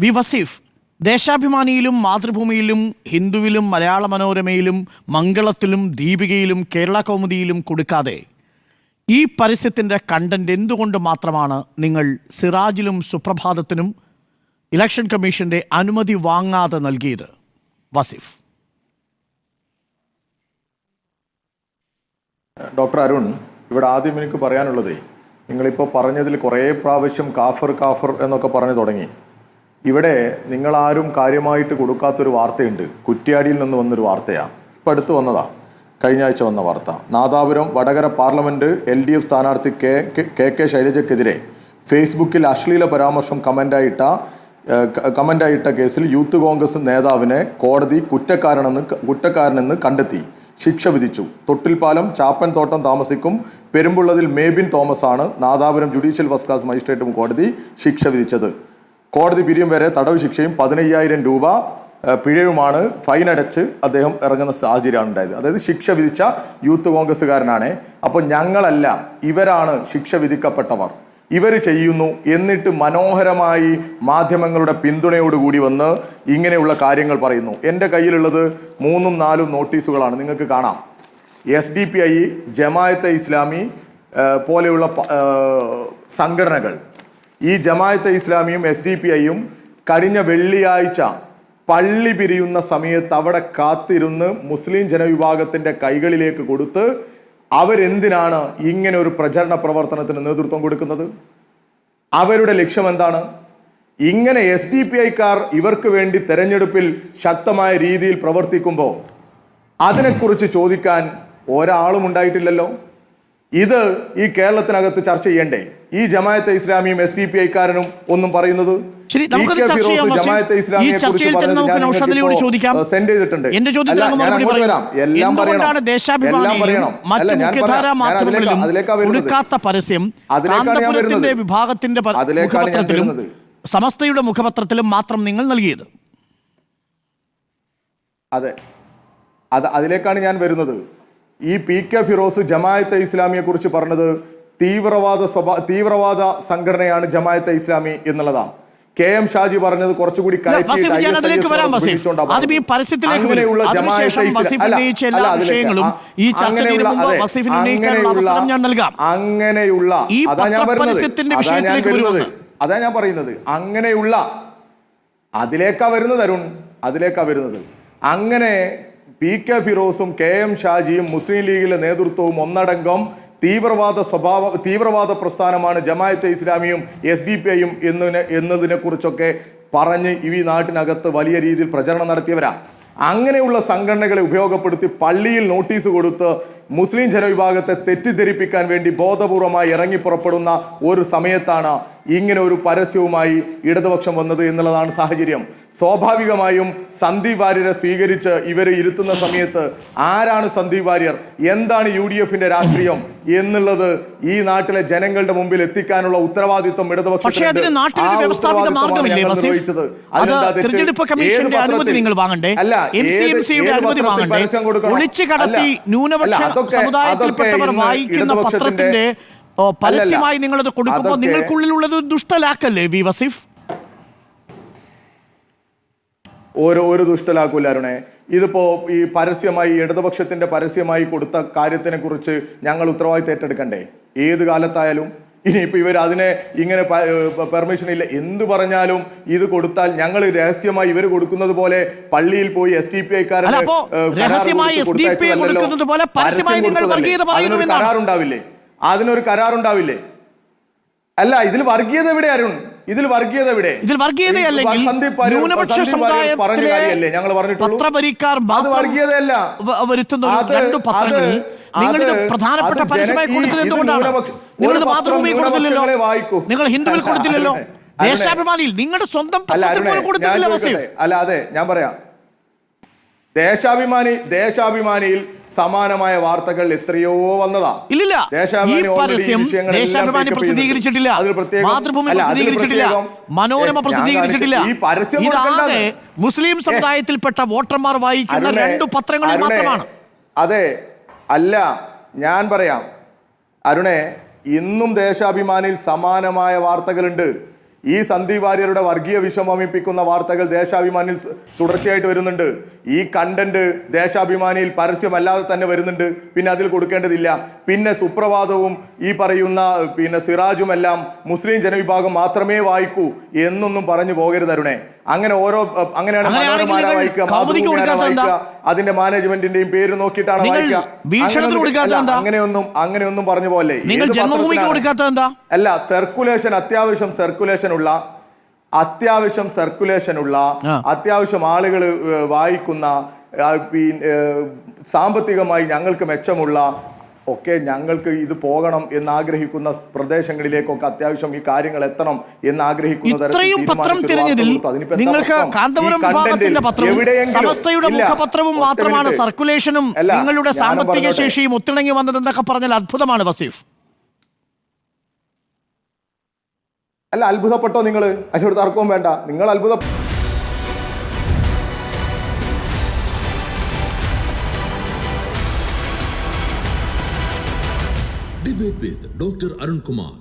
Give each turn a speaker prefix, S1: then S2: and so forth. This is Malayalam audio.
S1: വി വസീഫ് ദേശാഭിമാനിയിലും മാതൃഭൂമിയിലും ഹിന്ദുവിലും മലയാള മനോരമയിലും മംഗളത്തിലും ദീപികയിലും കേരള കൗമുദിയിലും കൊടുക്കാതെ ഈ പരസ്യത്തിന്റെ കണ്ടന്റ് എന്തുകൊണ്ട് മാത്രമാണ് നിങ്ങൾ സിറാജിലും സുപ്രഭാതത്തിനും ഇലക്ഷൻ കമ്മീഷന്റെ അനുമതി വാങ്ങാതെ നൽകിയത്? വസീഫ്.
S2: ഡോക്ടർ അരുൺ ഇവിടെ ആദ്യം എനിക്ക് പറയാനുള്ളത് നിങ്ങളിപ്പോൾ പറഞ്ഞതിൽ കുറേ പ്രാവശ്യം കാഫർ കാഫർ എന്നൊക്കെ പറഞ്ഞു തുടങ്ങി. ഇവിടെ നിങ്ങളാരും കാര്യമായിട്ട് കൊടുക്കാത്തൊരു വാർത്തയുണ്ട്. കുറ്റ്യാടിയിൽ നിന്ന് വന്നൊരു വാർത്തയാണ് ഇപ്പം അടുത്ത് വന്നതാ. കഴിഞ്ഞ ആഴ്ച വന്ന വാർത്ത. Nadapuram Vadakara parliament L D F സ്ഥാനാർത്ഥി കെ കെ- കെ ശൈലജയ്ക്കെതിരെ ഫേസ്ബുക്കിൽ അശ്ലീല പരാമർശം കമന്റായിട്ട കമന്റായിട്ട കേസിൽ യൂത്ത് കോൺഗ്രസ് നേതാവിനെ കോടതി കുറ്റക്കാരനെന്ന് കുറ്റക്കാരനെന്ന് കണ്ടെത്തി. ശിക്ഷ വിധിച്ചു. തൊട്ടിൽപ്പാലം ചാപ്പൻ തോട്ടം താമസിക്കും പെരുമ്പുള്ളതിൽ മേബിൻ തോമസ് ആണ് നാദാപുരം ജുഡീഷ്യൽ ഫസ്റ്റ് ക്ലാസ് മജിസ്ട്രേറ്റും കോടതി ശിക്ഷ വിധിച്ചത്. കോടതി പിരിയും വരെ തടവ് ശിക്ഷയും പതിനയ്യായിരം രൂപ പിഴയുമാണ് ഫൈൻ അടച്ച് അദ്ദേഹം ഇറങ്ങുന്ന സാഹചര്യമാണ് ഉണ്ടായത്. അതായത് ശിക്ഷ വിധിച്ച യൂത്ത് കോൺഗ്രസ്സുകാരനാണ്. അപ്പോൾ ഞങ്ങളല്ല ഇവരാണ് ശിക്ഷ വിധിക്കപ്പെട്ടവർ. ഇവർ ചെയ്യുന്നു എന്നിട്ട് മനോഹരമായി മാധ്യമങ്ങളുടെ പിന്തുണയോടുകൂടി വന്ന് ഇങ്ങനെയുള്ള കാര്യങ്ങൾ പറയുന്നു. എന്റെ കയ്യിലുള്ളത് മൂന്നും നാലും നോട്ടീസുകളാണ്. നിങ്ങൾക്ക് കാണാം. S D P I Jamaat e Islami പോലെയുള്ള സംഘടനകൾ. ഈ ജമായത്തെ ഇസ്ലാമിയും എസ് ഡി പി ഐയും കഴിഞ്ഞ വെള്ളിയാഴ്ച പള്ളി പിരിയുന്ന സമയത്ത് അവിടെ കാത്തിരുന്ന് മുസ്ലിം ജനവിഭാഗത്തിന്റെ കൈകളിലേക്ക് കൊടുത്ത് അവരെന്തിനാണ് ഇങ്ങനെ ഒരു പ്രചരണ പ്രവർത്തനത്തിന് നേതൃത്വം കൊടുക്കുന്നത്? അവരുടെ ലക്ഷ്യം എന്താണ് ഇങ്ങനെ എസ് ഡി പി ഐക്കാർ ഇവർക്ക് വേണ്ടി തെരഞ്ഞെടുപ്പിൽ ശക്തമായ രീതിയിൽ പ്രവർത്തിക്കുമ്പോൾ അതിനെക്കുറിച്ച് ചോദിക്കാൻ ഒരാളും ഉണ്ടായിട്ടില്ലല്ലോ. ഇത് ഈ കേരളത്തിനകത്ത് ചർച്ച ചെയ്യണ്ടേ? ഈ ജമായത്തെ ഇസ്ലാമിയും എസ് ഡി പി ഐക്കാരനും ഒന്നും പറയുന്നത്? ജമായത്തെ ഇസ്ലാമിയെ കുറിച്ച് പറഞ്ഞത്. സെൻഡ് ചെയ്തിട്ടുണ്ട്. ഞാൻ അങ്ങോട്ട് വരാം. എല്ലാം പറയണം.
S1: എന്തുകൊണ്ടാണ്
S2: എല്ലാം പറയണം.
S1: മറ്റു
S2: അല്ല ഞാൻ പറയാം. ഞാൻ അതിലേക്കാ അതിലേക്കാ വരുന്നത്.
S1: പരസ്യം
S2: അതിലേക്കാണ് ഞാൻ
S1: കാന്തപുരത്തിന്റെ
S2: വരുന്നത്.
S1: വിഭാഗത്തിന്റെ
S2: അതിലേക്കാണ് ഞാൻ വരുന്നത്.
S1: സമസ്തയുടെ മുഖപത്രത്തിലും മാത്രം നിങ്ങൾ നൽകിയത്.
S2: അതെ. അത് അതിലേക്കാണ് ഞാൻ വരുന്നത്. ഈ പി കെ ഫിറോസ് ജമായത്തെ ഇസ്ലാമിയെ കുറിച്ച് പറഞ്ഞത് തീവ്രവാദ സ്വഭാ തീവ്രവാദ സംഘടനയാണ് ജമായത്തെ ഇസ്ലാമി എന്നുള്ളതാണ്. കെ എം ഷാജി പറഞ്ഞത് കുറച്ചുകൂടി. അങ്ങനെയുള്ള
S1: ചർച്ച
S2: അങ്ങനെയുള്ള അങ്ങനെയുള്ള അതാ ഞാൻ വരുന്നത് അതാ ഞാൻ വരുന്നത്. അതാ ഞാൻ പറയുന്നത്. അങ്ങനെയുള്ള അതിലേക്കാ വരുന്നത് അരുൺ. അതിലേക്കാ വരുന്നത്. അങ്ങനെ പി കെ ഫിറോസും കെ എം ഷാജിയും മുസ്ലിം ലീഗിലെ നേതൃത്വവും ഒന്നടങ്കം തീവ്രവാദ സ്വഭാവ തീവ്രവാദ പ്രസ്ഥാനമാണ് ജമായത്തെ ഇസ്ലാമിയും എസ് ഡി പി ഐയും എന്നതിനെ എന്നതിനെ കുറിച്ചൊക്കെ പറഞ്ഞ് ഈ നാട്ടിനകത്ത് വലിയ രീതിയിൽ പ്രചരണം നടത്തിയവരാ. അങ്ങനെയുള്ള സംഘടനകളെ ഉപയോഗപ്പെടുത്തി പള്ളിയിൽ നോട്ടീസ് കൊടുത്ത് മുസ്ലിം ജനവിഭാഗത്തെ തെറ്റിദ്ധരിപ്പിക്കാൻ വേണ്ടി ബോധപൂർവമായി ഇറങ്ങി പുറപ്പെടുന്ന ഒരു സമയത്താണ് ഇങ്ങനെ ഒരു പരസ്യവുമായി ഇടതുപക്ഷം വന്നത് എന്നുള്ളതാണ് സാഹചര്യം. സ്വാഭാവികമായും സന്ദീപ് വാര്യരെ സ്വീകരിച്ച് ഇവരെ ഇരുത്തുന്ന സമയത്ത് ആരാണ് സന്ദീപ് വാര്യർ? എന്താണ് യു ഡി എഫിന്റെ രാഷ്ട്രീയം? എന്നുള്ളത് ഈ നാട്ടിലെ ജനങ്ങളുടെ മുമ്പിൽ എത്തിക്കാനുള്ള ഉത്തരവാദിത്വം
S1: ഇടതുപക്ഷം ന്യൂനപക്ഷ സമുദായത്തിൽപ്പെട്ടവർ വായിക്കുന്ന പത്രത്തിന്റെ പരസ്യമായി നിങ്ങളത് കൊടുക്കുമ്പോൾ നിങ്ങൾക്കുള്ളിലുള്ളത് ഒരു ദുഷ്ടലാക്കല്ലേ വി വസീഫ്?
S2: ഓരോ ഒരു ദുഷ്ടലാക്കൂല അരുണെ. ഇതിപ്പോ ഈ പരസ്യമായി ഇടതുപക്ഷത്തിന്റെ പരസ്യമായി കൊടുത്ത കാര്യത്തിനെ കുറിച്ച് ഞങ്ങൾ ഉത്തരവാദിത്തം ഏറ്റെടുക്കണ്ടേ? ഏത് കാലത്തായാലും? ഇനിയിപ്പോ ഇവർ അതിനെ ഇങ്ങനെ പെർമിഷൻ ഇല്ല. എന്ത് പറഞ്ഞാലും ഇത് കൊടുത്താൽ ഞങ്ങൾ രഹസ്യമായി ഇവർ കൊടുക്കുന്നത് പോലെ പള്ളിയിൽ പോയി എസ് ഡി പി
S1: ഐക്കാരൻ പറയുന്നു
S2: അതിനൊരു. കരാറുണ്ടാവില്ലേ? അതിനൊരു കരാറുണ്ടാവില്ലേ? അല്ല ഇതിൽ വർഗീയത എവിടെ അരുൺ? ഇതിൽ വർഗീയത എവിടെ?
S1: ഇതിൽ വർഗീയതയല്ലെങ്കിൽ
S2: സന്ദീപ്
S1: ന്യൂനപക്ഷ
S2: പറഞ്ഞ കാര്യമല്ലേ? ഞങ്ങൾ
S1: സമുദായത്തിലെ
S2: പറഞ്ഞിട്ടുള്ളൂ.
S1: പത്രപരിക്കാർ
S2: അത് വർഗീയതയല്ല.
S1: വരുത്തുന്ന രണ്ട് പത്രങ്ങളിൽ
S2: നിങ്ങളുടെ
S1: പ്രധാനപ്പെട്ട പരസ്യമായി കൊടുത്തത് എന്തുകൊണ്ടാണ്? നിങ്ങൾ മാതൃഭൂമി കൊടുത്തില്ലല്ലോ? നിങ്ങൾ ഹിന്ദുവിൽ കൊടുത്തില്ലല്ലോ. ദേശാഭിമാനിയിൽ നിങ്ങളുടെ സ്വന്തം
S2: അല്ല അതെ ഞാൻ പറയാം. ദേശാഭിമാനി ദേശാഭിമാനിയിൽ സമാനമായ വാർത്തകൾ എത്രയോ വന്നതാ.
S1: ഇല്ലില്ല. ഈ
S2: ദേശാഭിമാനി ഈ
S1: പരസ്യം
S2: വിഷയങ്ങളെല്ലാം
S1: ദേശാഭിമാനി
S2: pick up ചെയ്യുന്നുണ്ട്.
S1: പ്രസിദ്ധീകരിച്ചിട്ടില്ല
S2: അതിൽ പ്രത്യേകം- അല്ല, അതിൽ പ്രത്യേകം-
S1: മനോരമ പ്രസിദ്ധീകരിച്ചിട്ടില്ല.
S2: ഈ പരസ്യം
S1: ഇതാകെ മുസ്ലിം സമുദായത്തിൽപ്പെട്ട വോട്ടർമാർ വായിക്കുന്ന രണ്ട് പത്രങ്ങളിൽ മാത്രമാണ്.
S2: അതെ അല്ല ഞാൻ പറയാം. അരുണെ ഇന്നും ദേശാഭിമാനിയിൽ സമാനമായ വാർത്തകളുണ്ട്. ഈ സന്ദീപ് വാര്യരുടെ വർഗീയ വിഷമമിപ്പിക്കുന്ന വാർത്തകൾ ദേശാഭിമാനിയിൽ തുടർച്ചയായിട്ട് വരുന്നുണ്ട്. ഈ കണ്ടന്റ് ദേശാഭിമാനിയിൽ പരസ്യമല്ലാതെ തന്നെ വരുന്നുണ്ട്. പിന്നെ അതിൽ കൊടുക്കേണ്ടതില്ല. പിന്നെ സുപ്രഭാതവും ഈ പറയുന്ന പിന്നെ സിറാജും എല്ലാം മുസ്ലിം ജനവിഭാഗം മാത്രമേ വായിക്കൂ എന്നൊന്നും പറഞ്ഞു പോകരുത് അരുണേ. അങ്ങനെ ഓരോ അങ്ങനെയാണ് മനോരമ വായിക്കുക? മാതൃഭൂമി? വായിക്കുക? അതിന്റെ മാനേജ്മെന്റിന്റെയും പേര് നോക്കിയിട്ടാണ് വായിക്കുക. അങ്ങനെയൊന്നും-? അങ്ങനെയൊന്നും പറഞ്ഞു പോലെ. അല്ല സർക്കുലേഷൻ അത്യാവശ്യം സർക്കുലേഷൻ ഉള്ള അത്യാവശ്യം
S1: സർക്കുലേഷനുള്ള
S2: അത്യാവശ്യം ആളുകൾ വായിക്കുന്ന സാമ്പത്തികമായി ഞങ്ങൾക്ക് മെച്ചമുള്ള ഒക്കെ ഞങ്ങൾക്ക് ഇത് പോകണം എന്നാഗ്രഹിക്കുന്ന പ്രദേശങ്ങളിലേക്കൊക്കെ അത്യാവശ്യം ഈ കാര്യങ്ങൾ എത്തണം എന്ന് ആഗ്രഹിക്കുന്ന തരത്തിൽ
S1: സർക്കുലേഷനും നിങ്ങളുടെ സാമ്പത്തിക. ശേഷിയും ഒത്തിണങ്ങി വന്നതെന്നൊക്കെ പറഞ്ഞാൽ അത്ഭുതമാണ് വസീഫ്.
S2: അല്ല അത്ഭുതപ്പെട്ടോ നിങ്ങൾ അതിനോട് തർക്കവും വേണ്ട. നിങ്ങൾ അത്ഭുത
S3: ഡിബേറ്റ് വിത്ത് ഡോക്ടർ Kumar.